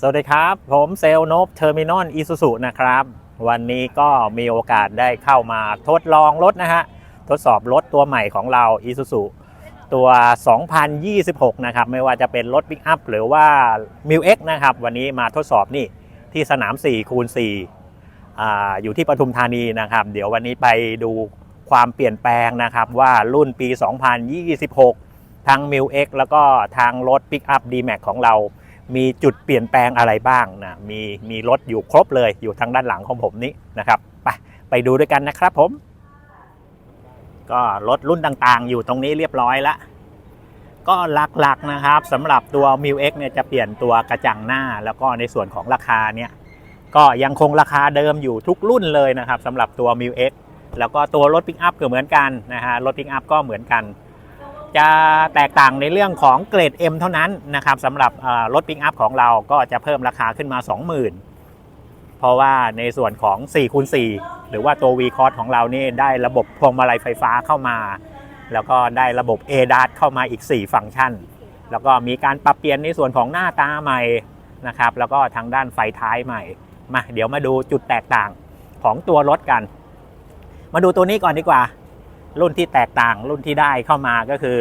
สวัสดีครับ ผมเซลนบเทอร์มินอลอีซูซุนะครับ วันนี้ก็มีโอกาสได้เข้ามาทดลองรถนะฮะ ทดสอบรถตัวใหม่ของเรา i s u z u ตัว 2026 นะครับ ไม่ว่าจะเป็นรถปิกอัพหรือว่า m i l X นะครับ วันนี้มาทดสอบนี่ที่สนาม4คูณ4อ่อยู่ที่ปทุมธานีนะครับ เดี๋ยววันนี้ไปดูความเปลี่ยนแปลงนะครับ ว่ารุ่นปี 2026ทาง m i l X แล้วก็ทางรถปิกอัพ D-Max ของเรา มีจุดเปลี่ยนแปลงอะไรบ้างนะมีมีรถอยู่ครบเลยอยู่ทางด้านหลังของผมนี้นะครับไปไปดูด้วยกันนะครับผม ก็รถรุ่นต่างๆ อยู่ตรงนี้เรียบร้อยแล้วก็หลักๆนะครับสำหรับตัว m i l X เนี่ยจะเปลี่ยนตัวกระจังหน้า แล้วก็ในส่วนของราคาเนี่ยก็ยังคงราคาเดิมอยู่ทุกรุ่นเลยนะครับสำหรับตัว m i l X แล้วก็ตัวรถปิกอัพก็เหมือนกันนะฮะรถปิกอัพก็เหมือนกัน จะแตกต่างในเรื่องของเกรด M เท่านั้นนะครับสำหรับรถปิกอัพของเราก็จะเพิ่มราคาขึ้นมา 20,000 เพราะว่าในส่วนของ4คูณ4หรือว่าตัว V c o s ของเรานี่ได้ระบบพวงมาลัยไฟฟ้าเข้ามา แล้วก็ได้ระบบ ADAS เข้ามาอีก 4 ฟังก์ชัน แล้วก็มีการปรับเปลี่ยนในส่วนของหน้าตาใหม่นะครับแล้วก็ทางด้านไฟท้ายใหม่มาเดี๋ยวมาดูจุดแตกต่างของตัวรถกัน มาดูตัวนี้ก่อนดีกว่า รุ่นที่แตกต่างรุ่นที่ได้เข้ามาก็คือ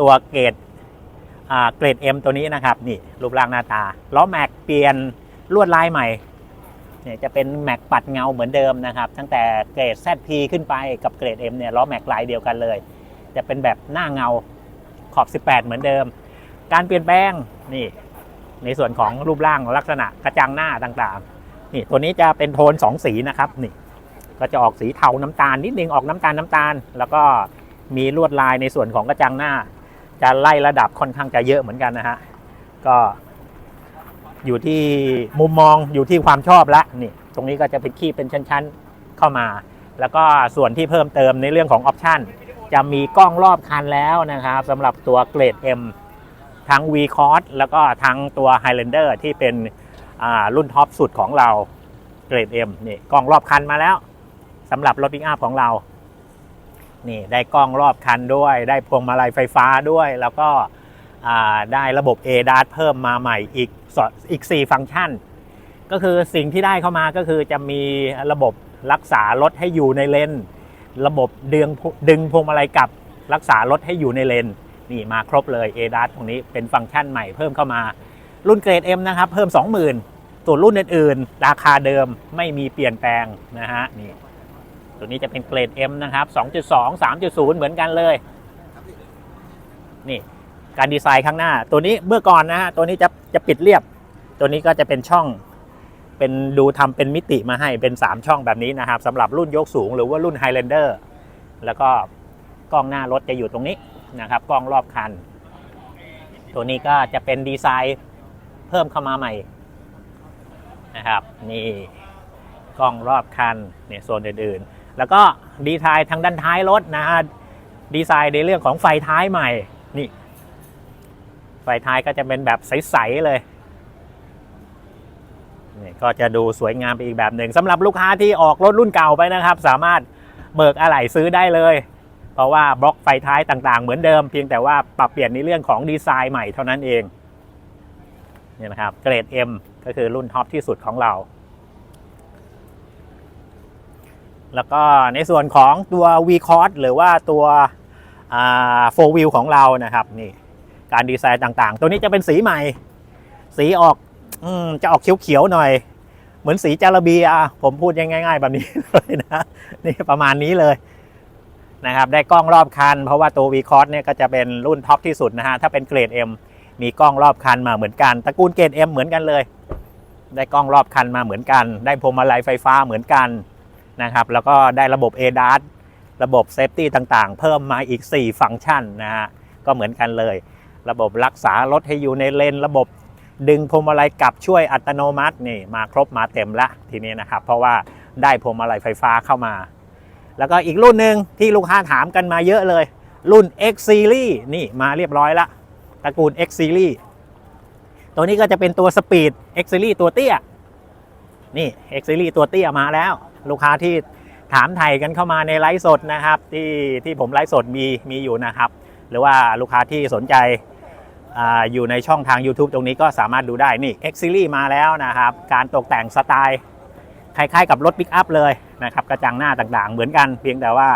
ตัวเกรดอ่าเกรด M ตัวนี้นะครับนี่รูปร่างหน้าตาล้อแม็กเปลี่ยนลวดลายใหม่เนี่ยจะเป็นแม็กปัดเงาเหมือนเดิมนะครับตั้งแต่เกรด ZP ขึ้นไปกับเกรด M เนี่ยล้อแม็กลายเดียวกันเลย จะเป็นแบบหน้าเงาขอบ 18 เหมือนเดิม การเปลี่ยนแปลงนี่ในส่วนของรูปร่างลักษณะกระจังหน้าต่างๆนี่ตัวนี้จะเป็นโทน 2 สีนะครับนี่ ก็จะออกสีเทาน้ำตาลนิดนึงออกน้ำตาลน้ำตาล แล้วก็มีลวดลายในส่วนของกระจังหน้า จะไล่ระดับค่อนข้างจะเยอะเหมือนกันนะฮะก็อยู่ที่มุมมองอยู่ที่ความชอบละนี่ตรงนี้ก็จะเป็นขี้เป็นชั้นๆเข้ามา แล้วก็ส่วนที่เพิ่มเติมในเรื่องของออปชันจะมีกล้องรอบคันแล้วนะครับสำหรับตัวเกรด M ทั้ง V c o s แล้วก็ทั้งตัว Highlander ที่เป็นรุ่นท็อปสุดของเราเกรด M นี่กล้องรอบคันมาแล้ว สำหรับรถปิกอัพของเรา นี่ได้กล้องรอบคันด้วย ได้พวงมาลัยไฟฟ้าด้วย แล้วก็ได้ระบบ ADAS เพิ่มมาใหม่อีกสอีก 4 ฟังก์ชัน ก็คือสิ่งที่ได้เข้ามาก็คือจะมีระบบรักษารถให้อยู่ในเลนระบบดึงดึงพวงมาลัยกลับรักษารถให้อยู่ในเลนนี่มาครบเลย ADAS ตรงนี้เป็นฟังก์ชันใหม่เพิ่มเข้ามา รุ่นเกรด M นะครับ เพิ่ม 20,000ส่วนรุ่นอื่นๆ ราคาเดิมไม่มีเปลี่ยนแปลงนะฮะนี่ ตัวนี้จะเป็นเกรด M นะครับ 2.2 3.0 เหมือนกันเลย นี่การดีไซน์ข้างหน้า ตัวนี้เมื่อก่อนนะฮะ ตัวนี้จะจะปิดเรียบ ตัวนี้ก็จะเป็นช่อง เป็นดูทำเป็นมิติมาให้เป็น 3 ช่องแบบนี้นะครับสำหรับรุ่นยกสูงหรือว่ารุ่น Highlander แล้วก็กล้องหน้ารถจะอยู่ตรงนี้นะครับ กล้องรอบคัน ตัวนี้ก็จะเป็นดีไซน์เพิ่มเข้ามาใหม่นะครับ นี่กล้องรอบคันเนี่ยโซนอื่นๆ แล้วก็ดีไซน์ทางด้านท้ายรถนะฮะดีไซน์ในเรื่องของไฟท้ายใหม่นี่ไฟท้ายก็จะเป็นแบบใสๆเลยนี่ก็จะดูสวยงามไปอีกแบบหนึ่งสำหรับลูกค้าที่ออกรถรุ่นเก่าไปนะครับ สามารถเบิกอะไหล่ซื้อได้เลย เพราะว่าบล็อกไฟท้ายต่างๆ เหมือนเดิมเพียงแต่ว่าปรับเปลี่ยนในเรื่องของดีไซน์ใหม่เท่านั้นเองเนี่ยนะครับเกรด M ก็คือรุ่นท็อปที่สุดของเรา แล้วก็ในส่วนของตัว v c o s หรือว่าตัวโฟวิลของเรานะครับนี่การดีไซน์ต่างๆ ตัวนี้จะเป็นสีใหม่ สีออกอจะออกเขียวๆหน่อย เหมือนสีจาระเบียผมพูดง่ายๆ แบบนี้เลยนะนี่ประมาณนี้เลยนะครับได้กล้องรอบคัน เพราะว่าตัว v c o s เนี่ยก็จะเป็นรุ่นท็อปที่สุดนะฮะถ้าเป็นเกรด M มีกล้องรอบคันมาเหมือนกันตระกูลเกรด M เหมือนกันเลย ได้กล้องรอบคันมาเหมือนกัน ได้พวงมาลัยไฟฟ้าเหมือนกัน นะครับ แล้วก็ได้ระบบ ADAS ระบบเซฟตี้ต่างๆ เพิ่มมาอีก 4 ฟังก์ชันนะฮะ ก็เหมือนกันเลย ระบบรักษารถให้อยู่ในเลน ระบบดึงพวงมาลัยกลับช่วยอัตโนมัตินี่มาครบมาเต็มละทีนี้นะครับ เพราะว่าได้พวงมาลัยไฟฟ้าเข้ามา แล้วก็อีกรุ่นหนึ่งที่ลูกค้าถามกันมาเยอะเลย รุ่น X Series นี่มาเรียบร้อยละตระกูล X Series ตัวนี้ก็จะเป็นตัว Speed X Series ตัวเตี้ยนี่ X Series ตัวเตี้ยมาแล้ว ลูกค้าที่ถามไทยกันเข้ามาในไลฟ์สดนะครับที่ที่ผมไลฟ์สดมีมีอยู่นะครับ หรือว่าลูกค้าที่สนใจออยู่ในช่องทาง YouTube ตรงนี้ก็สามารถดูได้นี่ X Series มาแล้วนะครับ การตกแต่งสไตล์คล้ายๆกับรถปิกอัพเลยนะครับกระจังหน้าต่างๆ เหมือนกันเพียงแต่ว่า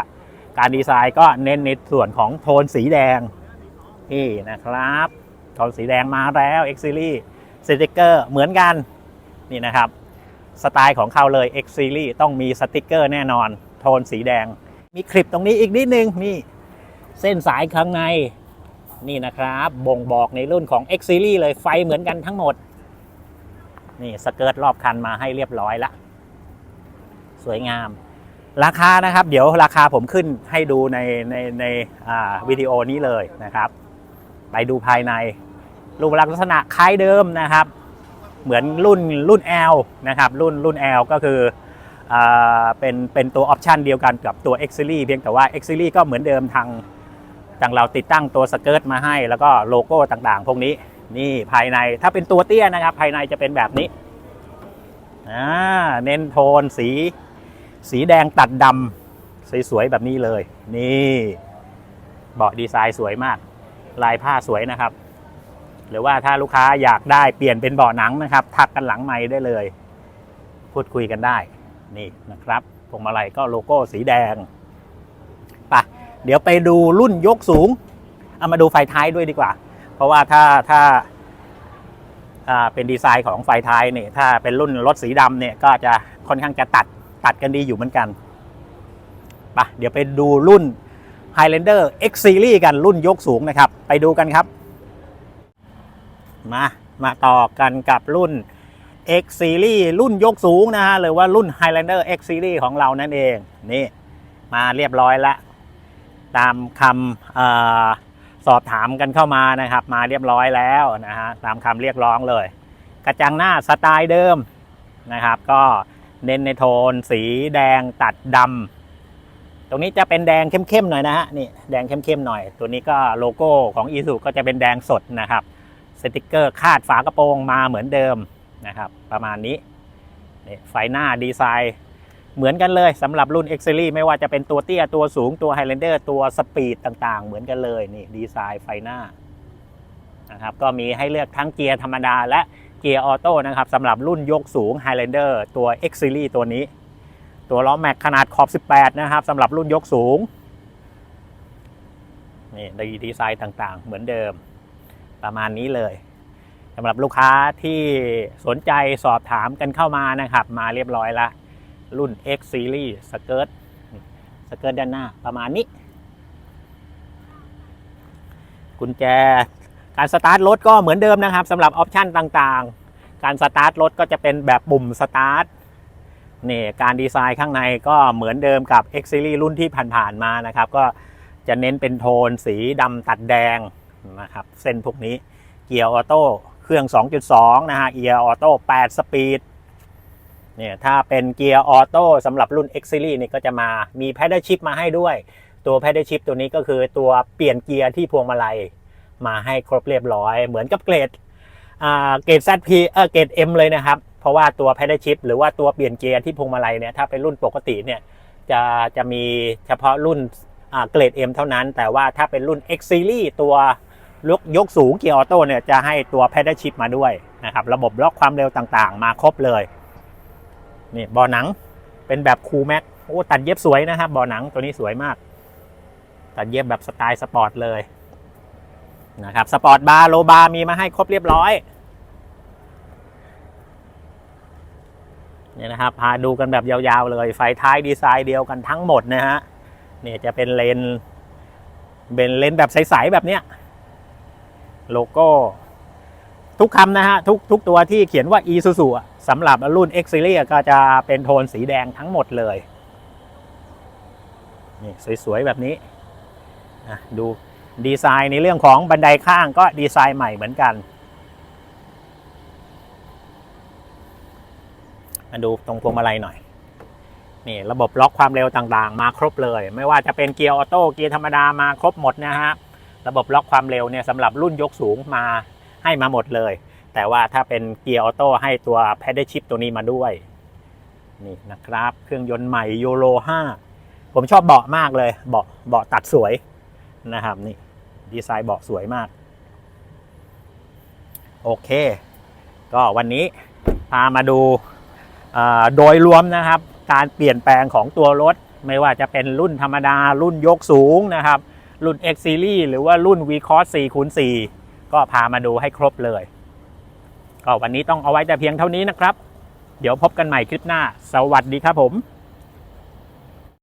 การดีไซน์ก็เน้นในส่วนของโทนสีแดงนี่นะครับโทนสีแดงมาแล้ว X Series สติกเกอร์เหมือนกันนี่นะครับ สไตล์ของเขาเลย X Series ต้องมีสติกเกอร์แน่นอน โทนสีแดง มีคลิปตรงนี้อีกนิดนึง นี่ เส้นสายข้างใน นี่นะครับ บ่งบอกในรุ่นของ X Series เลยไฟเหมือนกันทั้งหมด นี่สเกิร์ตรอบคันมาให้เรียบร้อยละ สวยงาม ราคานะครับ เดี๋ยวราคาผมขึ้นให้ดูในในในวิดีโอนี้เลยนะครับ ไปดูภายในรูปลักษณะคล้ายเดิมนะครับ เหมือนรุ่นรุ่น L นะครับรุ่นรุ่น L ก็คืออเป็นเป็นตัวออปชันเดียวกันกับตัว X Series เพียงแต่ว่า X Series ก็เหมือนเดิมทางทางเราติดตั้งตัวสเกิร์ตมาให้ แล้วก็โลโก้ต่างๆ พวกนี้นี่ภายในถ้าเป็นตัวเตี้ยนะครับ ภายในจะเป็นแบบนี้อ่าเน้นโทนสี สีแดงตัดดำสวยๆแบบนี้เลย นี่เบาะดีไซน์สวยมาก ลายผ้าสวยนะครับ หรือว่าถ้าลูกค้าอยากได้เปลี่ยนเป็นเบาะหนังนะครับ ทักกันหลังไม้ได้เลย พูดคุยกันได้ นี่นะครับพวงมาลัยก็โลโก้สีแดงไปะเดี๋ยวไปดูรุ่นยกสูง เอามาดูไฟท้ายด้วยดีกว่า เพราะว่าถ้าถ้าเป็นดีไซน์ของไฟท้ายเนี่ยถ้าเป็นรุ่นรถสีดำเนี่ยก็จะค่อนข้างจะตัดตัดกันดีอยู่เหมือนกันไปะเดี๋ยวไปดูรุ่น Highlander X Series กันรุ่นยกสูงนะครับ ไปดูกันครับ มา มาต่อกันกับรุ่น X Series รุ่นยกสูงนะฮะหรือว่ารุ่น Highlander X Series ของเรานั่นเอง นี่ มาเรียบร้อยแล้วตามคำอสอบถามกันเข้ามานะครับ มาเรียบร้อยแล้วนะฮะตามคำเรียกร้องเลย กระจังหน้าสไตล์เดิมนะครับ ก็เน้นในโทนสีแดงตัดดำตรงนี้จะเป็นแดงเข้มๆหน่อยนะฮะนี่แดงเข้มๆหน่อย ตัวนี้ก็โลโก้ของ i s u ก็จะเป็นแดงสดนะครับ สติกเกอร์คาดฝากระโปรงมาเหมือนเดิมนะครับ ประมาณนี้ไฟหน้าดีไซน์เหมือนกันเลยสำหรับรุ่น X Series ไม่ว่าจะเป็นตัวเตี้ยตัวสูงตัว Highlander ตัวสปีดต่างๆ เหมือนกันเลยนี่ดีไซน์ไฟหน้านะครับก็มีให้เลือกทั้งเกียร์ธรรมดาและเกียร์ออโต้นะครับสำหรับรุ่นยกสูง Highlander ตัว X Series ตัวนี้ ตัวล้อแม็กขนาดขอบ 18 นะครับสำหรับรุ่นยกสูงนี่ดีไซน์ต่างๆ เหมือนเดิม ประมาณนี้เลยสำหรับลูกค้าที่สนใจสอบถามกันเข้ามานะครับ มาเรียบร้อยละ รุ่น X Series สเกิร์ตสเกิร์ตด้านหน้าประมาณนี้ กุญแจการสตาร์ทรถก็เหมือนเดิมนะครับสำหรับออปชันต่างๆ การสตาร์ทรถก็จะเป็นแบบปุ่มสตาร์ทนี่การดีไซน์ข้างในก็เหมือนเดิมกับ X Series รุ่นที่ผ่านๆมานะครับ ก็จะเน้นเป็นโทนสีดำตัดแดง นะครับ เส้นพวกนี้เกียร์ออโต้เครื่อง 2.2 นะฮะเกียร์ออโต้8สปีดเนี่ยถ้าเป็นเกียร์ออโต้สำหรับรุ่น X Series นี่ก็จะมามีแพดเดิลชิพมาให้ด้วย ตัวแพดเดิลชิพตัวนี้ก็คือตัวเปลี่ยนเกียร์ที่พวงมาลัยมาให้ครบเรียบร้อย เหมือนกับเกรดเกรด ZP เออเกรด M เลยนะครับ เพราะว่าตัว pedal shift หรือว่าตัวเปลี่ยนเกียร์ที่พวงมาลัยเนี่ยถ้าเป็นรุ่นปกติเนี่ยจะจะมีเฉพาะรุ่นเกรด M เท่านั้น แต่ว่าถ้าเป็นรุ่น X Series ตัว ยกยกสูงเกียร์ออโต้เนี่ยจะให้ตัว pedal shift มาด้วยนะครับระบบล็อกความเร็วต่างๆ มาครบเลยนี่เบาะหนังเป็นแบบคูลแม็กโอ้ตัดเย็บสวยนะครับเบาะหนังตัวนี้สวยมาก ตัดเย็บแบบสไตล์สปอร์ตเลยนะครับสปอร์ตบาร์โลบาร์มีมาให้ครบเรียบร้อยเนี่ยนะครับพาดูกันแบบยาวๆเลย ไฟท้ายดีไซน์เดียวกันทั้งหมดนะฮะเนี่ยจะเป็นเลนเป็นเลนแบบใสๆแบบเนี้ย โลโก้ ทุกคำนะฮะ ทุกทุกตัวที่เขียนว่า e s u s u สำหรับรุ่น X Series ก็จะเป็นโทนสีแดงทั้งหมดเลย นี่สวย ๆ แบบนี้ดูดีไซน์ในเรื่องของบันไดข้างก็ดีไซน์ใหม่เหมือนกันมาดูตรงพวงมาลัยหน่อย นี่ระบบล็อกความเร็วต่างๆ มาครบเลย ไม่ว่าจะเป็นเกียร์ออโต้เกียร์ธรรมดามาครบหมดนะฮะ ระบบล็อกความเร็วเนี่ยสำหรับรุ่นยกสูงมาให้มาหมดเลย แต่ว่าถ้าเป็นเกียร์ออโต้ให้ตัว pedal shift ตัวนี้มาด้วย นี่นะครับ เครื่องยนต์ใหม่ยูโร5ผมชอบเบาะมากเลย เบาะเบาะตัดสวยนะครับนี่ดีไซน์เบาะสวยมาก โอเค ก็วันนี้พามาดูโดยรวมนะครับ การเปลี่ยนแปลงของตัวรถ ไม่ว่าจะเป็นรุ่นธรรมดารุ่นยกสูงนะครับ รุ่น X Series หรือว่ารุ่น V Cross 4คูณ4ก็พามาดูให้ครบเลย ก็วันนี้ต้องเอาไว้แต่เพียงเท่านี้นะครับ เดี๋ยวพบกันใหม่คลิปหน้า สวัสดีครับผม